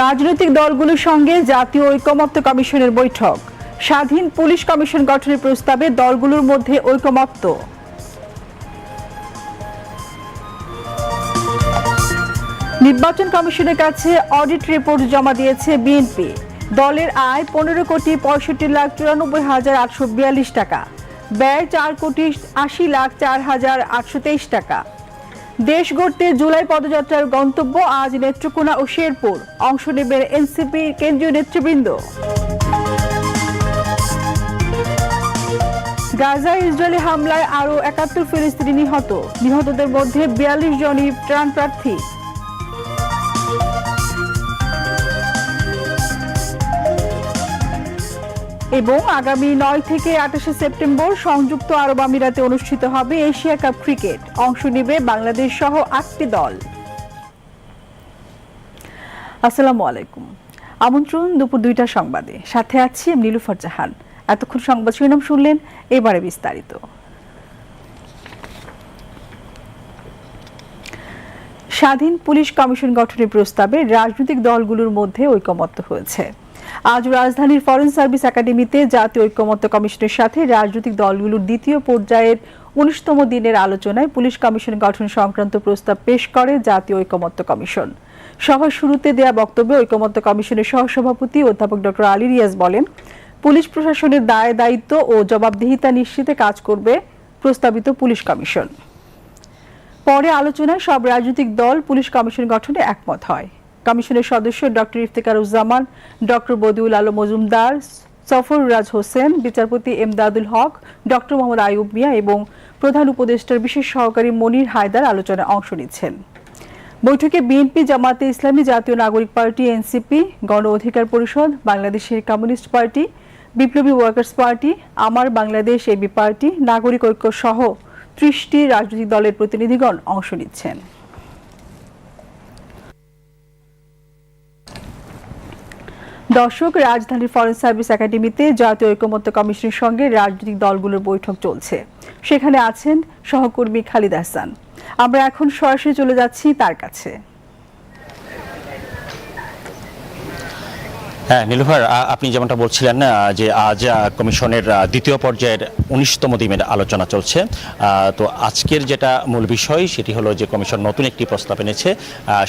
রাজনৈতিক দলগুলোর সঙ্গে জাতীয় ঐকমত্য কমিশনের বৈঠক। স্বাধীন পুলিশ কমিশন গঠনের প্রস্তাবে দলগুলোর মধ্যে ঐকমত্য। নির্বাচন কমিশনের কাছে অডিট রিপোর্ট জমা দিয়েছে বিএনপি। দলের আয় পনেরো কোটি পঁয়ষট্টি লাখ চুরানব্বই হাজার আটশো বিয়াল্লিশ টাকা। ব্যয় চার কোটি আশি লাখ চার হাজার আটশো তেইশ টাকা। দেশ গড়তে জুলাই পদযাত্রার গন্তব্য আজ নেত্রকোনা ও শেরপুর। অংশ নেবেন এনসিপি কেন্দ্রীয় নেতৃবৃন্দ। গাজা ইসরায়েলি হামলায় আরও একাত্তর ফিলিস্তিনি নিহত। নিহতদের মধ্যে বিয়াল্লিশ জনই ত্রাণ প্রার্থী। এবং আগামী নয় থেকে আঠাশে সেপ্টেম্বর সংযুক্ত আরব আমিরাতে অনুষ্ঠিত হবে এশিয়া কাপ ক্রিকেট। অংশ নেবে বাংলাদেশ সহ আটটি দল। আসসালামু আলাইকুম। আমন্ত্রণ দুপুর দুইটার সংবাদে। সাথে আছি নীলুফার জাহান। এতক্ষণ সংবাদ শিরোনাম শুনলেন, এবারে বিস্তারিত। স্বাধীন পুলিশ কমিশন গঠনের প্রস্তাবে রাজনৈতিক দলগুলোর মধ্যে ঐকমত্য হয়েছে। আজ রাজধানীর ফরেন সার্ভিস একাডেমিতে জাতীয় ঐকমত্য কমিশনের সাথে রাজনৈতিক দলগুলোর দ্বিতীয় পর্যায়ের উনিশতম দিনের আলোচনায় পুলিশ কমিশন গঠন সংক্রান্ত প্রস্তাব পেশ করে জাতীয় ঐকমত্য কমিশন। সভার শুরুতে দেয়া বক্তব্যে ঐকমত্য কমিশনের সহসভাপতি অধ্যাপক ডক্টর আলী রিয়াজ বলেন, পুলিশ প্রশাসনের দায়, দায়িত্ব ও জবাবদিহিতা নিশ্চিতে কাজ করবে প্রস্তাবিত পুলিশ কমিশন। পরে আলোচনায় সব রাজনৈতিক দল পুলিশ কমিশন গঠনে একমত হয়। কমিশনের সদস্য ডক্টর ইফতেকারুজ্জামান ডক্টর বদিউল আলম মজুমদার সফররাজ হোসেন, বিচারপতি এমদাদুল হক, ডক্টর মোহাম্মদ আইয়ুব মিয়া এবং প্রধান উপদেষ্টার বিশেষ সহকারী মনির হায়দার আলোচনায় অংশ নিচ্ছেন। বৈঠকে বিএনপি জামাতে ইসলামী, জাতীয় নাগরিক পার্টি, এনসিপি, গণ অধিকার পরিষদ, বাংলাদেশের communist party, Biplobi workers party, Amar Bangladesh, AB party, নাগরিক ঐক্য সহ ত্রিশটি রাজনৈতিক দলের প্রতিনিধিগণ অংশ নিচ্ছেন। দর্শক, রাজধানীর ফরেন সার্ভিস একাডেমিতে জাতীয় ঐক্যমত্য কমিশনের সঙ্গে রাজনৈতিক দলগুলোর বৈঠক চলছে। সেখানে আছেন সহকর্মী খালিদ হাসান আমরা এখন সরাসরি চলে যাচ্ছি তার কাছে। হ্যাঁ নীলুফার আপনি যেমনটা বলছিলেন যে আজ কমিশনের দ্বিতীয় পর্যায়ের উনিশতম দিনের আলোচনা চলছে। তো আজকের যেটা মূল বিষয়, সেটি হলো যে কমিশন নতুন একটি প্রস্তাব এনেছে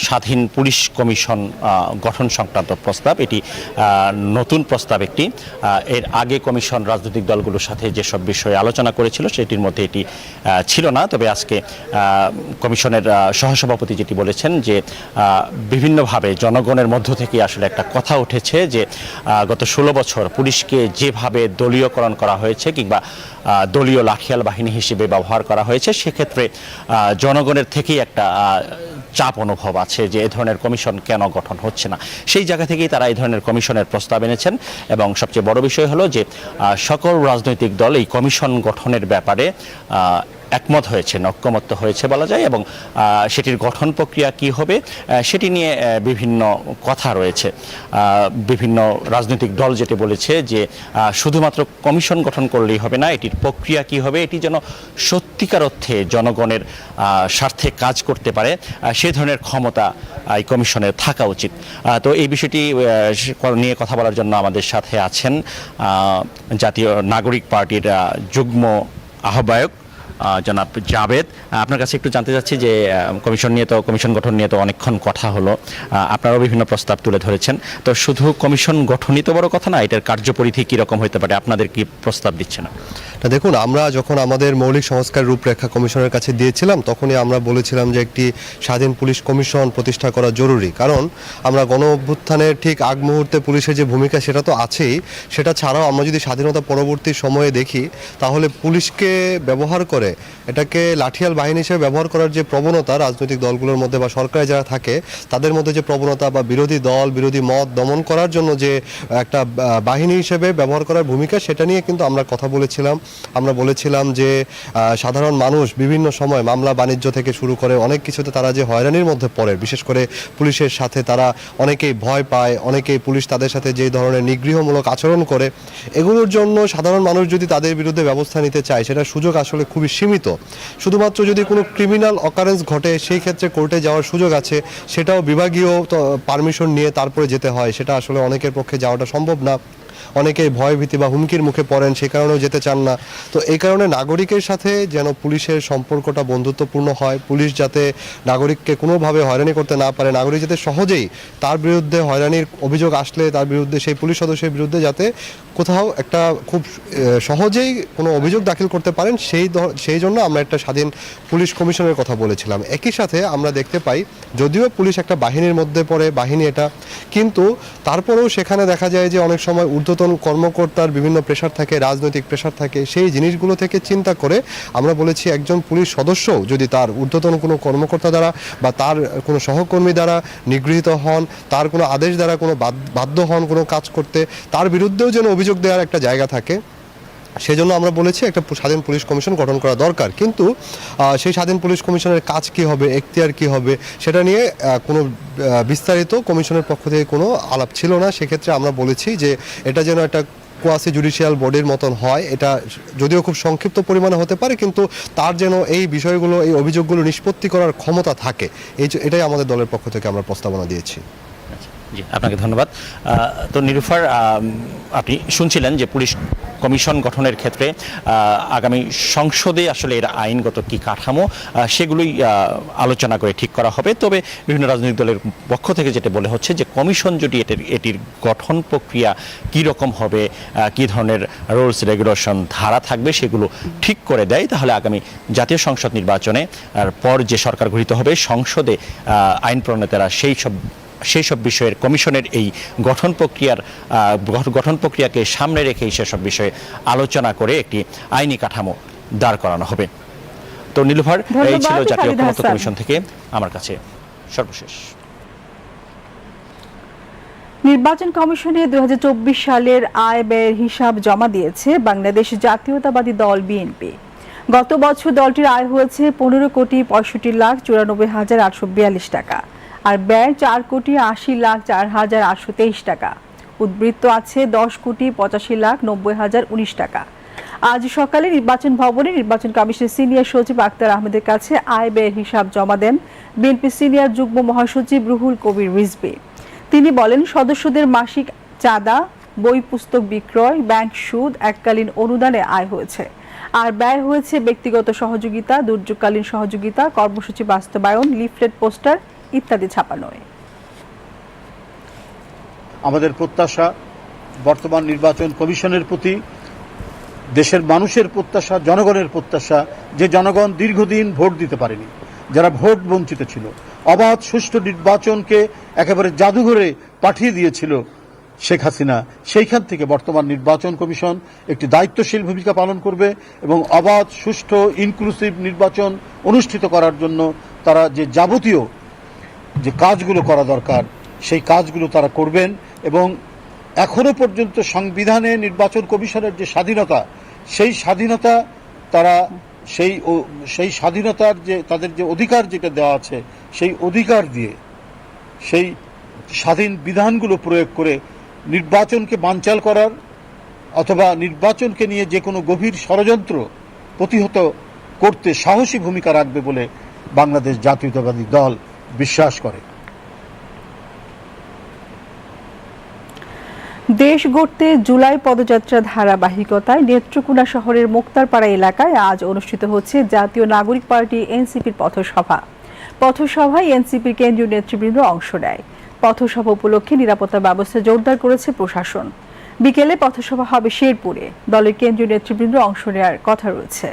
স্বাধীন পুলিশ কমিশন গঠন সংক্রান্ত প্রস্তাব। এটি নতুন প্রস্তাব একটি। এর আগে কমিশন রাজনৈতিক দলগুলোর সাথে যেসব বিষয়ে আলোচনা করেছিল, সেটির মধ্যে এটি ছিল না। তবে আজকে কমিশনের সহসভাপতি যেটি বলেছেন যে বিভিন্নভাবে জনগণের মধ্য থেকে আসলে একটা কথা উঠেছে যে গত ষোলো বছর পুলিশকে যেভাবে দলীয়করণ করা হয়েছে কিংবা দলীয় লাঠিয়াল বাহিনী হিসেবে ব্যবহার করা হয়েছে, সেক্ষেত্রে জনগণের থেকেই একটা চাপ অনুভব আছে যে এ ধরনের কমিশন কেন গঠন হচ্ছে না। সেই জায়গা থেকেই তারা এই ধরনের কমিশনের প্রস্তাব এনেছেন এবং সবচেয়ে বড় বিষয় হলো যে সকল রাজনৈতিক দল এই কমিশন গঠনের ব্যাপারে একমত হয়েছে ঐক্যমত্য হয়েছে বলা যায় এবং সেটির গঠন প্রক্রিয়া কি হবে সেটি নিয়ে বিভিন্ন কথা রয়েছে। বিভিন্ন রাজনৈতিক দল যেটি বলেছে যে শুধুমাত্র কমিশন গঠন করলেই হবে না এটির প্রক্রিয়া কি হবে এটি যেন সত্যিকার অর্থে জনগণের স্বার্থে কাজ করতে পারে সে ধরনের ক্ষমতা এই কমিশনের থাকা উচিত। তো এই বিষয়টি নিয়ে কথা বলার জন্য আমাদের সাথে আছেন জাতীয় নাগরিক পার্টির যুগ্ম আহ্বায়ক আহ, জনাব আহ, আপনার কাছে একটু জানতে চাচ্ছি যে কমিশন নিয়ে তো কমিশন গঠন নিয়ে তো অনেকক্ষণ কথা হলো। আপনারাও বিভিন্ন প্রস্তাব তুলে ধরেছেন। তো শুধু কমিশন গঠনই তো বড় কথা না এটার কার্যপরিধি কীরকম হতে পারে? আপনাদের কি প্রস্তাব দিচ্ছে না? দেখুন আমরা যখন আমাদের মৌলিক সংস্কার রূপরেখা কমিশনের কাছে দিয়েছিলাম তখনই আমরা বলেছিলাম যে একটি স্বাধীন পুলিশ কমিশন প্রতিষ্ঠা করা জরুরি। কারণ আমরা গণ অভ্যুত্থানের ঠিক আগ মুহূর্তে পুলিশের যে ভূমিকা সেটা তো আছেই। সেটা ছাড়াও আমরা যদি স্বাধীনতা পরবর্তী সময়ে দেখি তাহলে পুলিশকে ব্যবহার করে এটাকে লাঠিয়াল বাহিনী হিসেবে ব্যবহার করার যে প্রবণতা রাজনৈতিক দলগুলোর মধ্যে বা সরকারে যারা থাকে, তাদের মধ্যে যে প্রবণতা বা বিরোধী দল, বিরোধী মত দমন করার জন্য যে একটা বাহিনী হিসেবে ব্যবহার করার ভূমিকা, সেটা নিয়ে কিন্তু আমরা কথা বলেছিলাম। আমরা বলেছিলাম যে সাধারণ মানুষ বিভিন্ন সময় মামলা বাণিজ্য থেকে শুরু করে অনেক কিছুতে তারা যে হয়রানির মধ্যে পড়ে। বিশেষ করে পুলিশের সাথে তারা অনেকেই ভয় পায়, অনেকেই পুলিশ তাদের সাথে যে ধরনের নিগৃহমূলক আচরণ করে, এগুলোর জন্য সাধারণ মানুষ যদি তাদের বিরুদ্ধে ব্যবস্থা নিতে চায় সেটা সুযোগ আসলে খুবই সীমিত। শুধুমাত্র যদি কোনো ক্রিমিনাল অকারেন্স ঘটে, সেই ক্ষেত্রে কোর্টে যাওয়ার সুযোগ আছে। সেটাও বিভাগীয় পারমিশন নিয়ে তারপরে যেতে হয়। সেটা আসলে অনেকের পক্ষে যাওয়াটা সম্ভব না। অনেকে ভয় ভীতি বা হুমকির মুখে পড়েন, সে কারণেও যেতে চান না। তো এই কারণে নাগরিকের সাথে যেন পুলিশের সম্পর্কটা বন্ধুত্বপূর্ণ হয়, পুলিশ যাতে নাগরিককে কোনোভাবে হয়রানি করতে না পারে, নাগরিক যাতে সহজেই তার বিরুদ্ধে হয়রানির অভিযোগ আসলে তার বিরুদ্ধে, সেই পুলিশ সদস্যের বিরুদ্ধে যাতে কোথাও একটা খুব সহজেই কোনো অভিযোগ দাখিল করতে পারেন, সেই সেই জন্য আমরা একটা স্বাধীন পুলিশ কমিশনের কথা বলেছিলাম। একই সাথে আমরা দেখতে পাই, যদিও পুলিশ একটা বাহিনীর মধ্যে পড়ে, বাহিনী এটা, কিন্তু তারপরেও সেখানে দেখা যায় যে অনেক সময় ঊর্ধ্বতন কর্মকর্তার বিভিন্ন প্রেশার থাকে, রাজনৈতিক প্রেশার থাকে, সেই জিনিসগুলো থেকে চিন্তা করে আমরা বলেছি একজন পুলিশ সদস্য যদি তার ঊর্ধ্বতন কোনো কর্মকর্তা দ্বারা বা তার কোনো সহকর্মী দ্বারা নিগৃহীত হন, তার কোনো আদেশ দ্বারা কোনো বাধ্য হন কোনো কাজ করতে, তার বিরুদ্ধেও যেন অভিযোগ দেওয়ার একটা জায়গা থাকে সেজন্য আমরা বলেছি একটা স্বাধীন পুলিশ কমিশন গঠন করা দরকার। কিন্তু সেই স্বাধীন পুলিশ কমিশনের কাজ কি হবে, এখতিয়ার কি হবে, সেটা নিয়ে কোনো বিস্তারিত কমিশনের পক্ষ থেকে কোনো আলাপ ছিল না। সেক্ষেত্রে আমরা বলেছি যে এটা যেন একটা কোয়াসি জুডিশিয়াল বডির মতন হয়। এটা যদিও খুব সংক্ষিপ্ত পরিমাণে হতে পারে, কিন্তু তার যেন এই বিষয়গুলো, এই অভিযোগগুলো নিষ্পত্তি করার ক্ষমতা থাকে। এই এটাই আমাদের দলের পক্ষ থেকে আমরা প্রস্তাবনা দিয়েছি। আপনাকে ধন্যবাদ। তো নিরুফার আপনি শুনছিলেন যে পুলিশ কমিশন গঠনের ক্ষেত্রে আগামী সংসদে আসলে এর আইনগত কি কাঠামো সেগুলোই আলোচনা করে ঠিক করা হবে। তবে বিভিন্ন রাজনৈতিক দলের পক্ষ থেকে যেটা বলে হচ্ছে যে কমিশন যদি এটির এটির গঠন প্রক্রিয়া কি রকম হবে কি ধরনের রুলস, রেগুলেশন ধারা থাকবে সেগুলো ঠিক করে দেয়, তাহলে আগামী জাতীয় সংসদ নির্বাচনে পর যে সরকার গঠিত হবে, সংসদে আইন প্রণেতারা সেই সব সেই সব বিষয়ের কমিশনের এই গঠন প্রক্রিয়ার গঠন প্রক্রিয়াকে সামনে রেখেই সেসব বিষয়ে আলোচনা করে একটি আইনি কাঠামো দাঁড় করানো হবে। তো নীলুফার এই ছিল জাতীয় ঐক্যমত্য কমিশন থেকে আমার কাছে সর্বশেষ। নির্বাচন কমিশনে দুই হাজার চব্বিশ সালের আয় ব্যয়ের হিসাব জমা দিয়েছে বাংলাদেশ জাতীয়তাবাদী দল বিএনপি। গত বছর দলটির আয় হয়েছে পনেরো কোটি পঁয়ষট্টি লাখ চুরানব্বই হাজার আটশো বিয়াল্লিশ টাকা। আর ব্যয় চার কোটি আশি লাখ চার হাজার আটশো তেইশ টাকা। উদ্বৃত্ত আছে দশ কোটি পঁচাশি লাখ নব্বই হাজার উনিশ টাকা। আজ সকালে নির্বাচন ভবনে নির্বাচন কমিশনের সিনিয়র সচিব আক্তার আহমেদের কাছে আয় ব্যয়ের হিসাব জমা দেন বিএনপি সিনিয়র যুগ্ম মহাসচিব রুহুল কবির রিজভী। তিনি বলেন, সদস্যদের মাসিক চাঁদা, বই পুস্তক বিক্রয়, ব্যাংক সুদ এককালীন অনুদানে আয় হয়েছে। আর ব্যয় হয়েছে ব্যক্তিগত সহযোগিতা, দুর্যোগকালীন সহযোগিতা, কর্মসূচি বাস্তবায়ন, লিফলেট পোস্টার ইত্যাদি ছাপানোয়। আমাদের প্রত্যাশা, বর্তমান নির্বাচন কমিশনের প্রতি, দেশের মানুষের প্রত্যাশা, জনগণের প্রত্যাশা, যে জনগণ দীর্ঘদিন ভোট দিতে পারেনি, যারা ভোট বঞ্চিত ছিল, অবাধ সুষ্ঠু নির্বাচনকে একেবারে জাদুঘরে পাঠিয়ে দিয়েছিল শেখ হাসিনা, সেইখান থেকে বর্তমান নির্বাচন কমিশন একটি দায়িত্বশীল ভূমিকা পালন করবে এবং অবাধ, সুষ্ঠু ইনক্লুসিভ নির্বাচন অনুষ্ঠিত করার জন্য তারা যে যাবতীয় যে কাজগুলো করা দরকার, সেই কাজগুলো তারা করবেন এবং এখনও পর্যন্ত সংবিধানে নির্বাচন কমিশনের যে স্বাধীনতা, সেই স্বাধীনতা তারা সেই সেই স্বাধীনতার যে, তাদের যে অধিকার যেটা দেওয়া আছে, সেই অধিকার দিয়ে সেই স্বাধীন বিধানগুলো প্রয়োগ করে নির্বাচনকে বানচাল করার অথবা নির্বাচনকে নিয়ে যে কোনো গভীর ষড়যন্ত্র প্রতিহত করতে সাহসী ভূমিকা রাখবে বলে বাংলাদেশ জাতীয়তাবাদী দল বিশ্বাস করে। দেশ গড়তে জুলাই পদযাত্রা ধারাবাহিকতায় নেত্রকোনা শহরের মুক্তারপাড়া এলাকায় আজ অনুষ্ঠিত হচ্ছে জাতীয় নাগরিক পার্টি এনসিপির পথসভা। পথসভায় এনসিপির কেন্দ্রীয় নেতৃবৃন্দ অংশ নেয়। পথসভা উপলক্ষে নিরাপত্তা ব্যবস্থা জোরদার করেছে প্রশাসন। বিকেলে পথসভা হবে শেরপুরে। দলের কেন্দ্রীয় নেতৃবৃন্দ অংশ নেওয়ার কথা রয়েছে।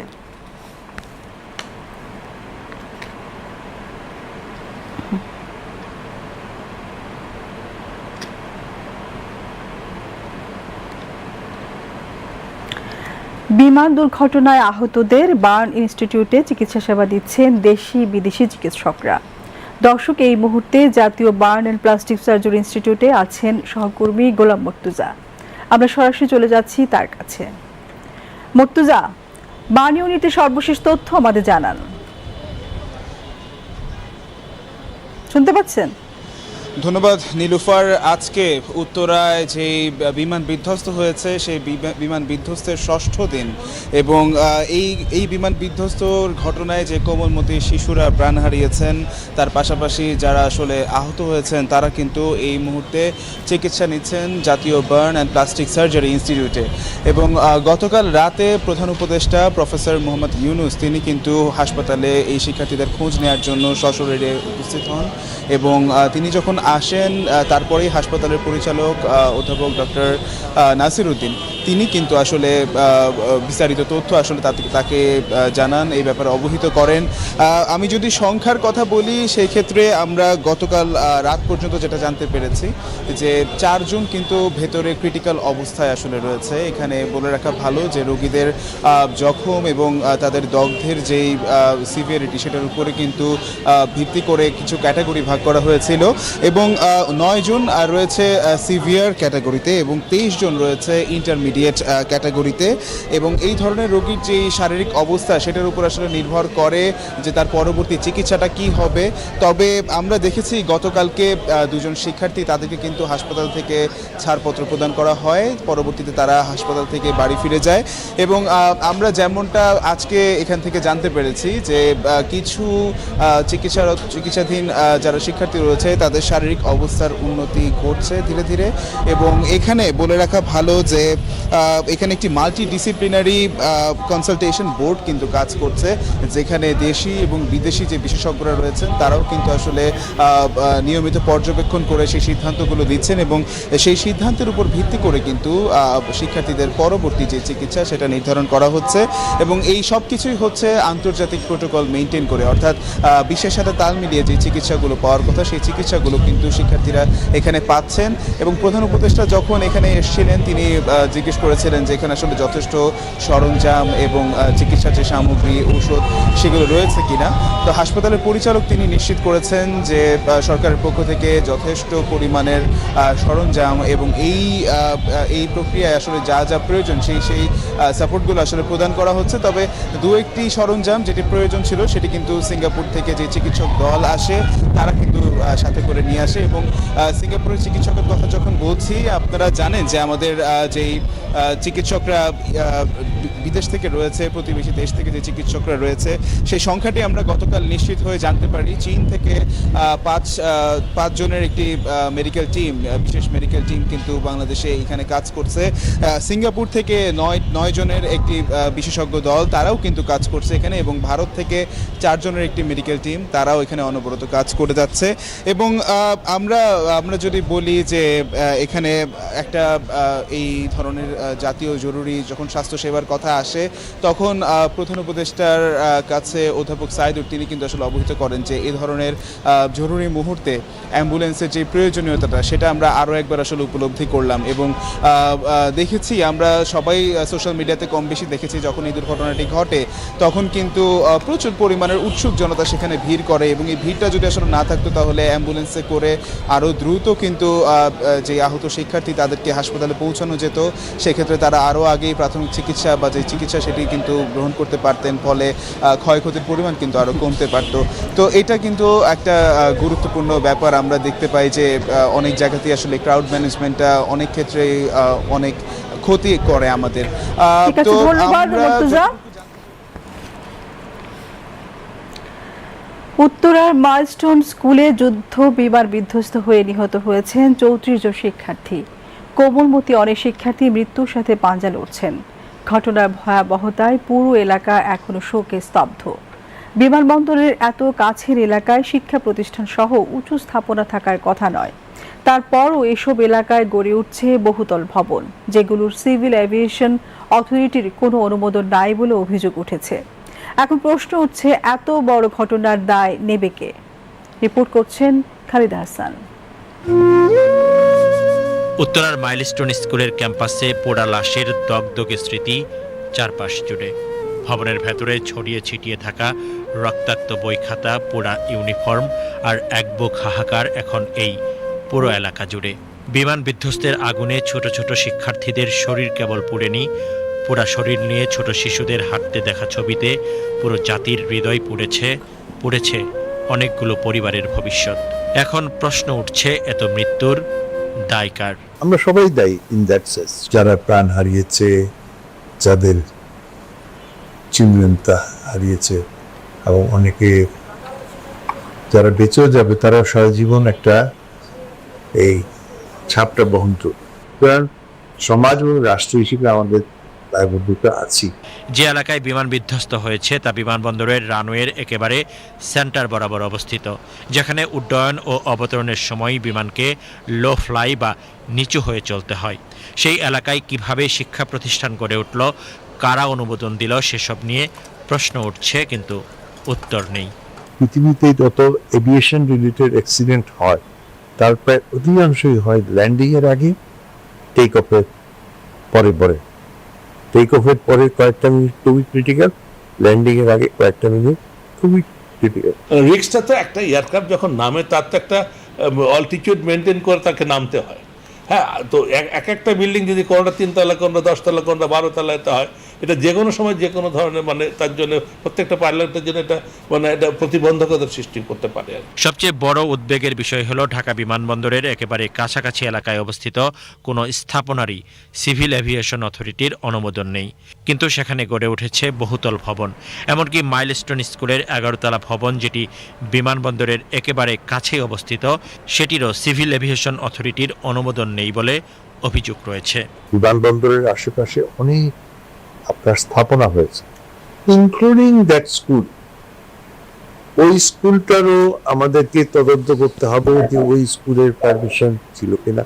বিমান দুর্ঘটনায় আহতদের বার্ন ইনস্টিটিউটে চিকিৎসা সেবা দিচ্ছেন দেশি বিদেশি চিকিৎসকরা। দর্শক, এই মুহূর্তে জাতীয় বার্ন অ্যান্ড প্লাস্টিক সার্জারি ইনস্টিটিউটে আছেন সহকর্মী গোলাম মর্তুজা। আমরা সরাসরি চলে যাচ্ছি তার কাছে। মর্তুজা, বার্ন ইউনিটের সর্বশেষ তথ্য আমাদের জানান। শুনতে পাচ্ছেন? ধন্যবাদ নীলুফার আজকে উত্তরায় যে বিমান বিধ্বস্ত হয়েছে, সেই বিমা- বিমান বিধ্বস্তের ষষ্ঠ দিন এবং এই এই বিমান বিধ্বস্তর ঘটনায় যে কোমলমতি শিশুরা প্রাণ হারিয়েছেন, তার পাশাপাশি যারা আসলে আহত হয়েছেন, তারা কিন্তু এই মুহূর্তে চিকিৎসা নিচ্ছেন জাতীয় বার্ন অ্যান্ড প্লাস্টিক সার্জারি ইনস্টিটিউটে। এবং গতকাল রাতে প্রধান উপদেষ্টা প্রফেসর মোহাম্মদ ইউনুস, তিনি কিন্তু হাসপাতালে এই শিক্ষার্থীদের খোঁজ নেওয়ার জন্য সশরীরে উপস্থিত হন এবং তিনি যখন আসেন তারপরেই হাসপাতালের পরিচালক অধ্যাপক ডক্টর নাসির উদ্দিন তিনি কিন্তু আসলে বিস্তারিত তথ্য আসলে তাকে জানান, এই ব্যাপারে অবহিত করেন। আমি যদি সংখ্যার কথা বলি, সেই ক্ষেত্রে আমরা গতকাল রাত পর্যন্ত যেটা জানতে পেরেছি, যে চারজন কিন্তু ভেতরে ক্রিটিক্যাল অবস্থায় আসলে রয়েছে। এখানে বলে রাখা ভালো যে রোগীদের জখম এবং তাদের দগ্ধের যেই সিভিয়ারিটি সেটার উপরে কিন্তু ভিত্তি করে কিছু ক্যাটাগরি ভাগ করা হয়েছিল। এবং নয় জন রয়েছে সিভিয়ার ক্যাটাগরিতে এবং তেইশ জন রয়েছে ইন্টারমিডিয়েট ক্যাটাগরিতে এবং এই ধরনের রোগীর যে শারীরিক অবস্থা সেটার উপর আসলে নির্ভর করে যে তার পরবর্তী চিকিৎসাটা কি হবে। তবে আমরা দেখেছি গতকালকে দুজন শিক্ষার্থী তাদেরকে কিন্তু হাসপাতাল থেকে ছাড়পত্র প্রদান করা হয়। পরবর্তীতে তারা হাসপাতাল থেকে বাড়ি ফিরে যায়। এবং আমরা যেমনটা আজকে এখান থেকে জানতে পেরেছি যে কিছু আহ, চিকিৎসা চিকিৎসাধীন যারা শিক্ষার্থী রয়েছে তাদের শারীরিক অবস্থার উন্নতি ঘটছে ধীরে ধীরে। এবং এখানে বলে রাখা ভালো যে এখানে একটি মাল্টি ডিসিপ্লিনারি কনসালটেশন বোর্ড কিন্তু কাজ করছে যেখানে দেশি এবং বিদেশি যে বিশেষজ্ঞরা রয়েছেন তারাও কিন্তু আসলে নিয়মিত পর্যবেক্ষণ করে সেই সিদ্ধান্তগুলো দিচ্ছেন এবং সেই সিদ্ধান্তের উপর ভিত্তি করে কিন্তু শিক্ষার্থীদের পরবর্তী যে চিকিৎসা সেটা নির্ধারণ করা হচ্ছে এবং এই সব কিছুই হচ্ছে আন্তর্জাতিক প্রোটোকল মেনটেন করে। অর্থাৎ বিশ্বের সাথে তাল মিলিয়ে যে চিকিৎসাগুলো পাওয়ার কথা সেই চিকিৎসাগুলো কিন্তু শিক্ষার্থীরা এখানে পাচ্ছেন এবং প্রধান উপদেষ্টা যখন এখানে এসেছিলেন তিনি আহ, জিজ্ঞেস করেছিলেন যে এখানে আসলে যথেষ্ট সরঞ্জাম এবং আহ, চিকিৎসার যে সামগ্রী ঔষধ সেগুলো রয়েছে কিনা। তো হাসপাতালের পরিচালক তিনি নিশ্চিত করেছেন যে সরকারের পক্ষ থেকে যথেষ্ট পরিমাণের সরঞ্জাম এবং এই এই প্রক্রিয়ায় আসলে যা যা প্রয়োজন সেই সেই সাপোর্টগুলো আসলে প্রদান করা হচ্ছে। তবে দু একটি সরঞ্জাম যেটি প্রয়োজন ছিল সেটি কিন্তু সিঙ্গাপুর থেকে যে চিকিৎসক দল আসে তারা সাথে করে নিয়ে আসে এবং সিঙ্গাপুরের চিকিৎসকের কথা যখন বলছি আপনারা জানেন যে আমাদের যেই চিকিৎসকরা বিদেশ থেকে রয়েছে প্রতিবেশী দেশ থেকে যে চিকিৎসকরা রয়েছে সেই সংখ্যাটি আমরা গতকাল নিশ্চিত হয়ে জানতে পারি। চীন থেকে পাঁচ আহ, পাঁচ জনের একটি মেডিকেল টিম বিশেষ মেডিকেল টিম কিন্তু বাংলাদেশে এখানে কাজ করছে। সিঙ্গাপুর থেকে নয় নয় জনের একটি বিশেষজ্ঞ দল তারাও কিন্তু কাজ করছে এখানে এবং ভারত থেকে চারজনের একটি মেডিকেল টিম তারাও এখানে অনবরত কাজ করে যাচ্ছে। এবং আমরা আমরা যদি বলি যে এখানে একটা এই ধরনের জাতীয় জরুরি যখন স্বাস্থ্যসেবার কথা আসে, তখন প্রধান উপদেষ্টার কাছে অধ্যাপক সাইদুর তিনি কিন্তু আসলে অবহিত করেন যে এই ধরনের জরুরি মুহূর্তে অ্যাম্বুলেন্সের যে প্রয়োজনীয়তাটা, সেটা আমরা আরও একবার আসলে উপলব্ধি করলাম এবং দেখেছি, আমরা সবাই সোশ্যাল মিডিয়াতে কম বেশি দেখেছি যখন এই দুর্ঘটনাটি ঘটে, তখন কিন্তু প্রচুর পরিমাণের উৎসুক জনতা সেখানে ভিড় করে এবং এই ভিড়টা যদি আসলে না থাকতো তাহলে অ্যাম্বুলেন্সে করে আরও দ্রুত কিন্তু যে আহত শিক্ষার্থী তাদেরকে হাসপাতালে পৌঁছানো যেত সেক্ষেত্রে তারা আরও আগেই প্রাথমিক চিকিৎসা বা যে চিকিৎসা সেটি কিন্তু গ্রহণ করতে পারতেন ফলে ক্ষয়ক্ষতির পরিমাণ কিন্তু আরও কমতে পারতো। তো এটা কিন্তু একটা গুরুত্বপূর্ণ ব্যাপার আমরা দেখতে পাই যে অনেক জায়গাতেই আসলে ক্রাউড ম্যানেজমেন্টটা অনেক ক্ষেত্রে অনেক ক্ষতি করে আমাদের। তো আমরা উত্তরার মাইলস্টোন স্কুলে যুদ্ধ বিমান বিধ্বস্ত হয়ে নিহত হয়েছেন চৌত্রিশ জন শিক্ষার্থী। কোমলমতি অনেক শিক্ষার্থী মৃত্যুর সাথে পাঞ্জা লড়ছেন। ঘটনার ভয়াবহতায় পুরো এলাকা এখনও শোকে স্তব্ধ। বিমানবন্দরের এত কাছের এলাকায় শিক্ষা প্রতিষ্ঠান সহ উঁচু স্থাপনা থাকার কথা নয়। তারপরও এসব এলাকায় গড়ে উঠছে বহুতল ভবন, যেগুলোর সিভিল এভিয়েশন অথরিটির কোনো অনুমোদন নাই বলে অভিযোগ উঠেছে। এখন প্রশ্ন উঠছে, এত বড় ঘটনার দায় নেবে কে? রিপোর্ট করছেন খালিদ হাসান। উত্তরার মাইলস্টোন স্কুলের ক্যাম্পাসে পোড়া লাশের দগদগে স্মৃতি চারপাশ জুড়ে। ভবনের ভেতরে ছড়িয়ে ছিটিয়ে থাকা রক্তাক্ত বই খাতা, পোড়া ইউনিফর্ম আর এক বুক হাহাকার এখন এই পুরো এলাকা জুড়ে। বিমান বিধ্বস্তের আগুনে ছোট ছোট শিক্ষার্থীদের শরীর কেবল পুড়েনি পোড়া শরীর নিয়ে ছোট শিশুদের হাঁটতে দেখা ছবিতে পুরো জাতির হৃদয় পুড়েছে পুড়েছে অনেকগুলো পরিবারের ভবিষ্যৎ। এখন প্রশ্ন উঠছে এত মৃত্যুর দায় কার আমরা সবাই দায়ী ইন দ্যাট সেন্স যারা প্রাণ হারিয়েছে, যাদের চিমলেনতা হারিয়েছে, এবং অনেকে যারা বেঁচেও যাবে, তারা সারা জীবন একটা এই ছাপটা বহন করবে। সমাজ এবং রাষ্ট্র হিসেবে আমাদের দায়বদ্ধতা আছি। যে এলাকায় বিমান বিধ্বস্ত হয়েছে তা বিমানবন্দরের রানওয়ের একেবারে সেন্টার বরাবর অবস্থিত যেখানে উড্ডয়ন ও অবতরণের সময় বিমানকে লো ফ্লাই বা নিচু হয়ে চলতে হয়। সেই এলাকায় কীভাবে শিক্ষা প্রতিষ্ঠান গড়ে উঠল কারা অনুমোদন দিল সেসব নিয়ে প্রশ্ন উঠছে কিন্তু উত্তর নেই। পৃথিবীতে যত এভিয়েশন রিলেটেড অ্যাক্সিডেন্ট হয় তার প্রায় অধিকাংশই হয় ল্যান্ডিংয়ের আগে টেক অফের পরে পরে। টেক অফের পরে কয়েকটা মিনিট খুবই ক্রিটিক্যাল ল্যান্ডিং এর আগে কয়েকটা মিনিট খুবই ক্রিটিক্যাল রিক্সটা তো একটা এয়ারক্রাফট যখন নামে, তার তো একটা অল্টিটিউড মেনটেন করে তাকে নামতে হয়। হ্যাঁ তো এক- এক একটা বিল্ডিং যদি কোনোটা তিনতলা, কোনোটা দশতলা, কোনোটা বারো তলাতে হয় এটা যে কোনো সময় যে কোনো ধরনের মানে তার জন্য প্রত্যেকটা পাইলটের জন্য এটা মানে এটা প্রতিবন্ধকতার সৃষ্টি করতে পারে সবচেয়ে বড় উদ্বেগের বিষয় হলো ঢাকা বিমানবন্দরের একেবারে কাছাকাছি এলাকায় অবস্থিত কোনো স্থাপনারই সিভিল এভিয়েশন অথরিটির অনুমোদন নেই। কিন্তু সেখানে গড়ে উঠেছে বহুতল ভবন এমনকি মাইলস্টোন স্কুলের এগারোতলা ভবন যেটি বিমানবন্দরের একেবারে কাছে অবস্থিত সেটিরও সিভিল এভিয়েশন অথরিটির অনুমোদন নেই বলে অভিযোগ রয়েছে। বিমানবন্দরের আশেপাশে অনেক আপনার স্থাপনা হয়েছে। ইনক্লুডিং দ্যাট স্কুল ওই স্কুলটারও আমাদেরকে তদন্ত করতে হবে যে ওই স্কুলের পারমিশন ছিল কিনা।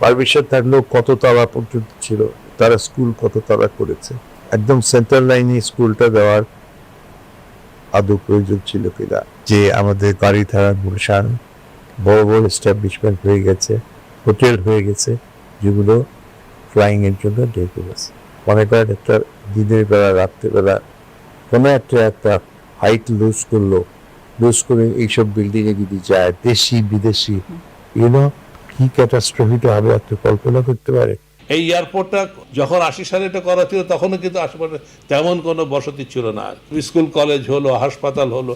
পারমিশন থাকলেও কত তলা পর্যন্ত ছিল, তারা স্কুল কত তলা করেছে। একদম সেন্ট্রাল লাইনে স্কুলটা দেওয়ার আদৌ প্রয়োজন ছিল কিনা। যে আমাদের গাড়ি ধারা গুলশান বড় বড় এস্টাবলিশমেন্ট হয়ে গেছে হোটেল হয়ে গেছে, যেগুলো ফ্লাইং এর জন্য ডেকে গেছে মনে করেন একটা দিনের বেলা রাত্রেবেলা কোনো একটা একটা হাইট লুজ করল লুজ করে এইসব বিল্ডিং এ যদি যায় দেশি বিদেশি ইউনো কি ক্যাটাস্ট্রফিটা হবে আপনি কল্পনা করতে পারে এই এয়ারপোর্টটা যখন আশি সালে এটা করা ছিল, তখনও কিন্তু আশেপাশে তেমন কোনো বসতি ছিল না। স্কুল, কলেজ হলো, হাসপাতাল হলো,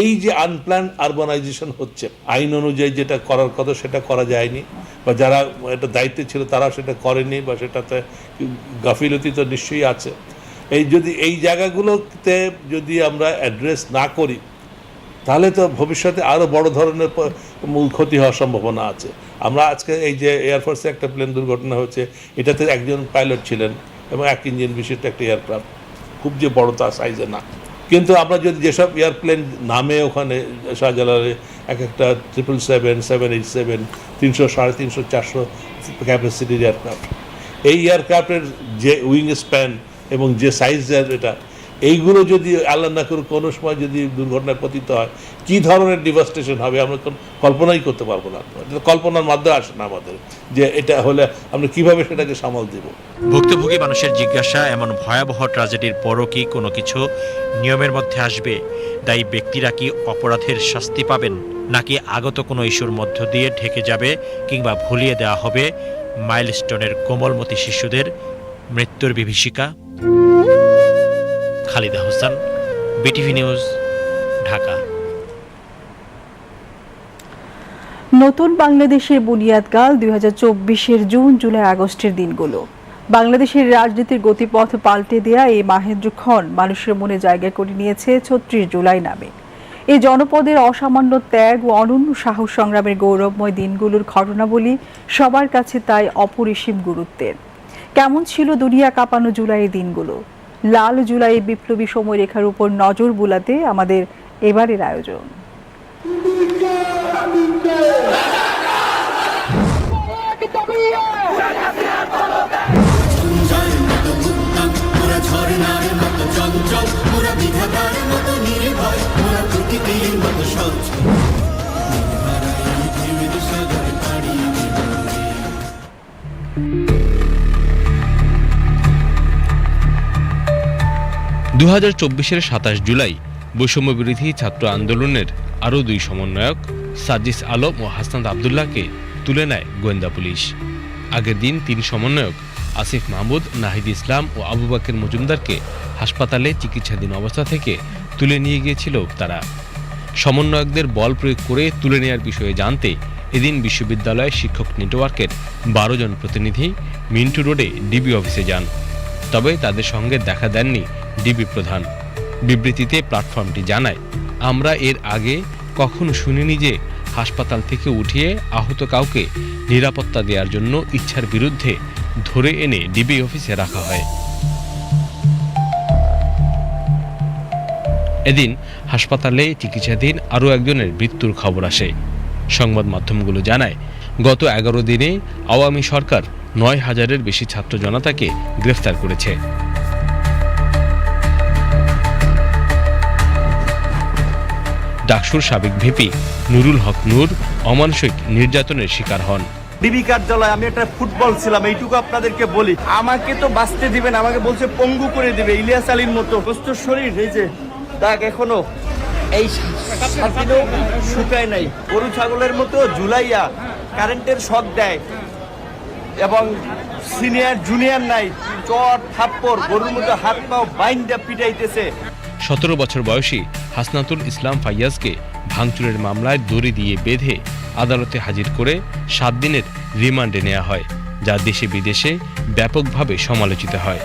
এই যে আনপ্ল্যান আরবানাইজেশন হচ্ছে, আইন অনুযায়ী যেটা করার কথা সেটা করা যায়নি, বা যারা এটা দায়িত্বে ছিল তারা সেটা করেনি, বা সেটাতে গাফিলতি তো নিশ্চয়ই আছে। এই যদি এই জায়গাগুলোতে যদি আমরা অ্যাড্রেস না করি তাহলে তো ভবিষ্যতে আরও বড় ধরনের মূল ক্ষতি হওয়ার সম্ভাবনা আছে। আমরা আজকে এই যে এয়ারফোর্সে একটা প্লেন দুর্ঘটনা হয়েছে, এটাতে একজন পাইলট ছিলেন এবং এক ইঞ্জিন বিশিষ্ট একটা এয়ারক্রাফট খুব যে বড় তার সাইজে না। কিন্তু আমরা যদি যেসব এয়ারপ্লেন নামে ওখানে শাহজালালে, এক একটা triple seven seven eight seven তিনশো সাড়ে তিনশো চারশো ক্যাপাসিটির এয়ারক্রাফট এই এয়ারক্রাফটের যে উইং স্প্যান এবং যে সাইজের এটা এইগুলো যদি আল্লাহ না করে কোনো সময় যদি দুর্ঘটনায় পতিত হয়, কী ধরনের ডিভাস্টেশন হবে আমরা কল্পনাই করতে পারব না। কল্পনার মাধ্যমে আসে না আমাদের, যে এটা হলে আমরা কীভাবে সেটাকে সামাল দেব। ভুক্তভোগী মানুষের জিজ্ঞাসা, এমন ভয়াবহ ট্র্যাজেডির পরও কি কোনো কিছু নিয়মের মধ্যে আসবে? দায়ী ব্যক্তিরা কি অপরাধের শাস্তি পাবেন? নাকি আগত কোনো ইস্যুর মধ্য দিয়ে ঢেকে যাবে কিংবা ভুলিয়ে দেওয়া হবে? মাইলস্টোনের কোমলমতি শিশুদের মৃত্যুর বিভীষিকা? Khalida Hossain, BTV news, Dhaka. নতুন বাংলাদেশের বুনিয়াদকাল দুই হাজার চব্বিশের জুন, জুলাই, আগস্টের দিনগুলো। বাংলাদেশের রাজনীতির গতিপথ পাল্টে দেয়া এই মাহেন্দ্রক্ষণ মানুষের মনে জায়গা করে নিয়েছে ছত্রিশ জুলাই নামে। এই জনপদের অসামান্য ত্যাগ ও অনন্য সাহস সংগ্রামের গৌরবময় দিনগুলোর ঘটনাবলী সবার কাছে তাই অপরিসীম গুরুত্বের। কেমন ছিল দুনিয়া কাঁপানো জুলাইয়ের দিনগুলো? লাল জুলাই বিপ্লবী সময়রেখার উপর নজর বুলাতে আমাদের এবারের আয়োজন। দু হাজার চব্বিশের সাতাশ জুলাই বৈষম্য বিরোধী ছাত্র আন্দোলনের আরও দুই সমন্বয়ক সাজিস আলম ও হাসনাত আবদুল্লাহকে তুলে নেয় গোয়েন্দা পুলিশ। আগের দিন তিন সমন্বয়ক আসিফ মাহমুদ, নাহিদ ইসলাম ও আবু বাকের মজুমদারকে হাসপাতালে চিকিৎসাধীন অবস্থা থেকে তুলে নিয়ে গিয়েছিল তারা। সমন্বয়কদের বল প্রয়োগ করে তুলে নেওয়ার বিষয়ে জানতে এদিন বিশ্ববিদ্যালয়ের শিক্ষক নেটওয়ার্কের বারো জন প্রতিনিধি মিন্টু রোডে ডিবি অফিসে যান। তবে তাদের সঙ্গে দেখা দেননি ডিবি প্রধান। বিবৃতিতে প্ল্যাটফর্মটি জানায়, আমরা এর আগে কখনো শুনিনি যে হাসপাতাল থেকে উঠিয়ে আহত কাউকে নিরাপত্তা দেওয়ার জন্য ইচ্ছার বিরুদ্ধে ধরে এনে ডিবি অফিসে রাখা হয়। এদিন হাসপাতালে চিকিৎসাধীন আরও একজনের মৃত্যুর খবর আসে। সংবাদ মাধ্যমগুলো জানায়, গত এগারো দিনে আওয়ামী সরকার নয় হাজারের বেশি ছাত্র জনতাকে গ্রেফতার করেছে। ডাকসুর সাবেক ভিপি নুরুল হক নূর অমানসিক নির্যাতনের শিকার হন। ডিবি কার্যালয় আমি একটা ফুটবল ছিলাম, এইটুকু আপনাদেরকে বলি। আমাকে তো বাঁচতে দিবেন, আমাকে বলছে পঙ্গু করে দিবে, ইলিয়াস আলীর মতো। প্রস্তুত শরীর, এই যে দাগ এখনও। এই শুকায় নাই। গরু ছাগলের মতো ঝুলাইয়া কারেন্টের শক দেয় এবং সিনিয়র, জুনিয়র নাই চট থাপ্পড়, গরুর মতো হাত পাও বাইন্দা পিটাইতেছে। সতেরো বছর বয়সী হাসনাতুল ইসলাম ফাইয়াজকে ভাঙচুরের মামলায় দড়ি দিয়ে বেঁধে আদালতে হাজির করে সাত দিনের রিমান্ডে নেওয়া হয়, যা দেশে বিদেশে ব্যাপকভাবে সমালোচিত হয়।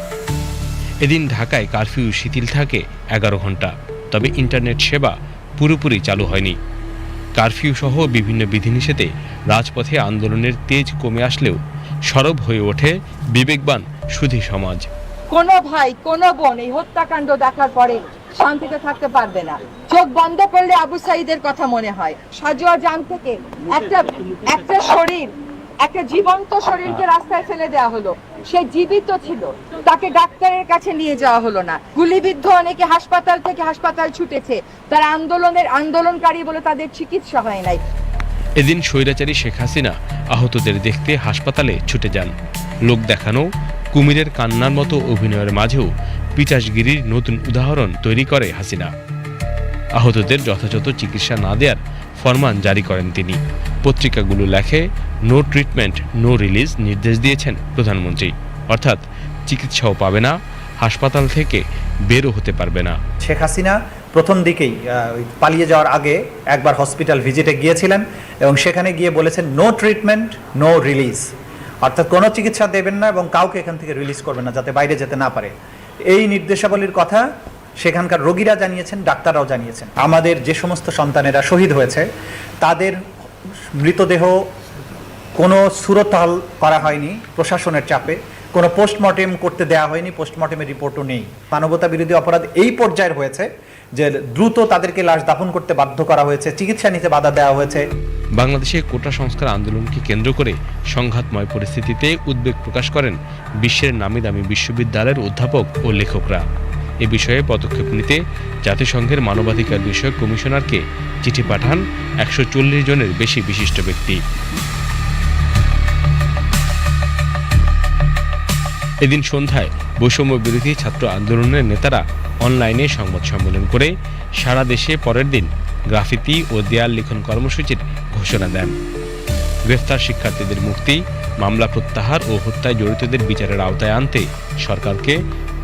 এদিন ঢাকায় কারফিউ শিথিল থাকে এগারো ঘণ্টা তবে ইন্টারনেট সেবা পুরোপুরি চালু হয়নি। কারফিউ সহ বিভিন্ন বিধিনিষেধে রাজপথে আন্দোলনের তেজ কমে আসলেও সরব হয়ে ওঠে বিবেকবান সুধী সমাজ। কোনো ভাই, কোনো বোন এই হত্যাকাণ্ড দেখার পরে শান্তিতে থাকতে পারবে না। চোখ বন্ধ করলে আবু সাইদের কথা মনে হয়। সাজুয়া জান থেকে একটা একটা শরীর, একটা জীবন্ত শরীরকে রাস্তায় ফেলে দেওয়া হলো। সে জীবিত ছিল। তাকে ডাক্তারের কাছে নিয়ে যাওয়া হলো না। গুলিবিদ্ধ অনেকে হাসপাতাল থেকে হাসপাতাল ছুটেছে। তারা আন্দোলনের আন্দোলনকারী বলে তাদের চিকিৎসা হয় নাই। এদিন স্বৈরাচারী শেখ হাসিনা আহতদের দেখতে হাসপাতালে ছুটে যান। লোক দেখানো কুমিরের কান্নার মতো অভিনয়ের মাঝেও পিচাসগিরির নতুন উদাহরণ তৈরি করে হাসিনা। আহতদের যথাযথ চিকিৎসা না দেওয়ার ফরমান জারি করেন তিনি। পত্রিকাগুলো লেখে নো ট্রিটমেন্ট নো রিলিজ নির্দেশ দিয়েছেন প্রধানমন্ত্রী। অর্থাৎ চিকিৎসাও পাবে না, হাসপাতাল থেকে বেরো হতে পারবে না। শেখ হাসিনা প্রথম দিকেই পালিয়ে যাওয়ার আগে একবার হসপিটাল ভিজিটে গিয়েছিলেন এবং সেখানে গিয়ে বলেছেন নো ট্রিটমেন্ট নো রিলিজ অর্থাৎ কোনো চিকিৎসা দেবেন না এবং কাউকে এখান থেকে রিলিজ করবেন না যাতে বাইরে যেতে না পারে। এই নির্দেশাবলীর কথা সেখানকার রোগীরা জানিয়েছেন, ডাক্তাররাও জানিয়েছেন। আমাদের যে সমস্ত সন্তানেরা শহীদ হয়েছে, তাদের মৃতদেহ কোনো সুরতাল করা হয়নি প্রশাসনের চাপে, কোনো পোস্টমর্টেম করতে দেওয়া হয়নি, পোস্টমর্টেমের রিপোর্টও নেই। মানবতা বিরোধী অপরাধ এই পর্যায়ের হয়েছে। যে দ্রুত তাদেরকে লাশ দাফন করতে বাধ্য করা হয়েছে, চিকিৎসা নিতে বাধা দেওয়া হয়েছে। বাংলাদেশে কোটা সংস্কার আন্দোলনকে কেন্দ্র করে সংঘাতময় পরিস্থিতিতে উদ্বেগ প্রকাশ করেন বিশ্বের নামি দামি বিশ্ববিদ্যালয়ের অধ্যাপক ও লেখকরা। এ বিষয়ে পদক্ষেপ নিতে জাতিসংঘের মানবাধিকার বিষয়ক কমিশনারকে চিঠি পাঠান একশো চল্লিশ জনের বেশি বিশিষ্ট ব্যক্তি। এদিন সন্ধ্যায় বৈষম্য বিরোধী ছাত্র আন্দোলনের নেতারা অনলাইনে সংবাদ সম্মেলন করে সারা দেশে পরের দিন গ্রাফিতি ও দেয়াল লিখন কর্মসূচির ঘোষণা দেন। গ্রেফতার শিক্ষার্থীদের মুক্তি, মামলা প্রত্যাহার ও হত্যায় জড়িতদের বিচারের আওতায় আনতে সরকারকে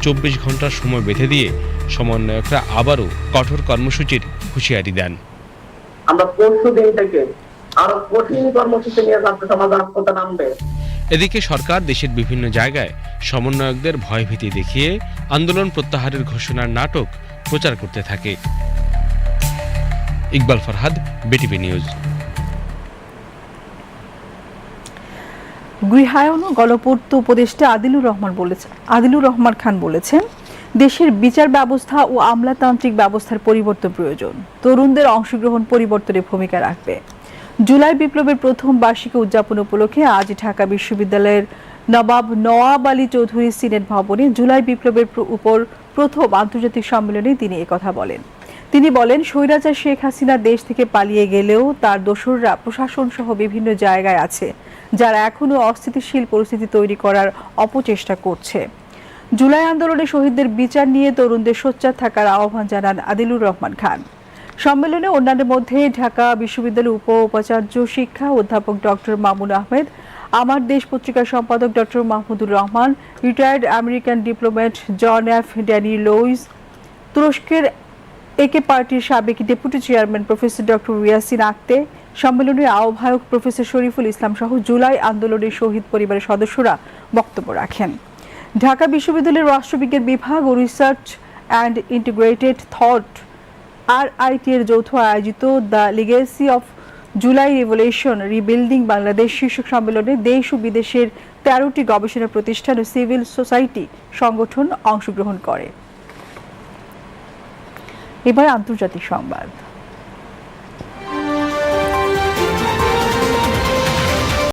চব্বিশ ঘণ্টার সময় বেঁধে দিয়ে সমন্বয়করা আবারও কঠোর কর্মসূচির হুঁশিয়ারি দেন। আমরা পরশু দিন থেকে আরও কঠিন কর্মসূচি নিয়ে ছাত্র সমাজ রাজপথে নামবে। এদিকে সরকার দেশের বিভিন্ন জায়গায় সমন্বয়কদের ভয়ভীতি দেখিয়ে আন্দোলন প্রত্যাহারের ঘোষণার নাটক প্রচার করতে থাকে। Iqbal Farhad, BTV news. গৃহায়ন ও গণপূর্ত উপদেষ্টা আদিলুর রহমান বলেছেন আদিলুর রহমান খান বলেছেন, দেশের বিচার ব্যবস্থা ও আমলাতান্ত্রিক ব্যবস্থার পরিবর্তন প্রয়োজন। তরুণদের অংশগ্রহণ পরিবর্তনে ভূমিকা রাখবে। জুলাই বিপ্লবের প্রথম বার্ষিকী উদযাপন উপলক্ষে আজ ঢাকা বিশ্ববিদ্যালয়ের নবাব নওয়াব আলী চৌধুরী সিনেট ভবনে জুলাই বিপ্লবের উপর প্রথম আন্তর্জাতিক সম্মেলনে তিনি একথা বলেন। তিনি বলেন, স্বৈরাচার শেখ হাসিনা দেশ থেকে পালিয়ে গেলেও তার দোসররা প্রশাসন সহ বিভিন্ন জায়গায় আছে, যারা এখনও অস্থিতিশীল পরিস্থিতি তৈরি করার অপচেষ্টা করছে। জুলাই আন্দোলনে শহীদদের বিচার নিয়ে তরুণদের সোচ্চার থাকার আহ্বান জানান আদিলুর রহমান খান। সম্মেলনে অন্যান্যের মধ্যে ঢাকা বিশ্ববিদ্যালয়ের উপ উপাচার্য শিক্ষা অধ্যাপক ডক্টর মামুন আহমেদ, আমার দেশ পত্রিকার সম্পাদক doctor Mahmudur Rahman retired American diplomat John F Danny Lois তুরস্কের একে পার্টির সাবেক deputy chairman professor doctor Yasin Aktay সম্মেলনের আহ্বায়ক প্রফেসর শরীফুল ইসলাম সহ জুলাই আন্দোলনের শহীদ পরিবারের সদস্যরা বক্তব্য রাখেন। ঢাকা বিশ্ববিদ্যালয়ের রাষ্ট্রবিজ্ঞান বিভাগ ও research and integrated thought R IT এর যৌথ আয়োজিত the legacy of July revolution rebuilding Bangladesh শীর্ষক সম্মেলনে দেশ ও বিদেশের তেরোটি গবেষণা প্রতিষ্ঠান ও সিভিল সোসাইটি সংগঠন অংশগ্রহণ করে। এবার আন্তর্জাতিক সংবাদ।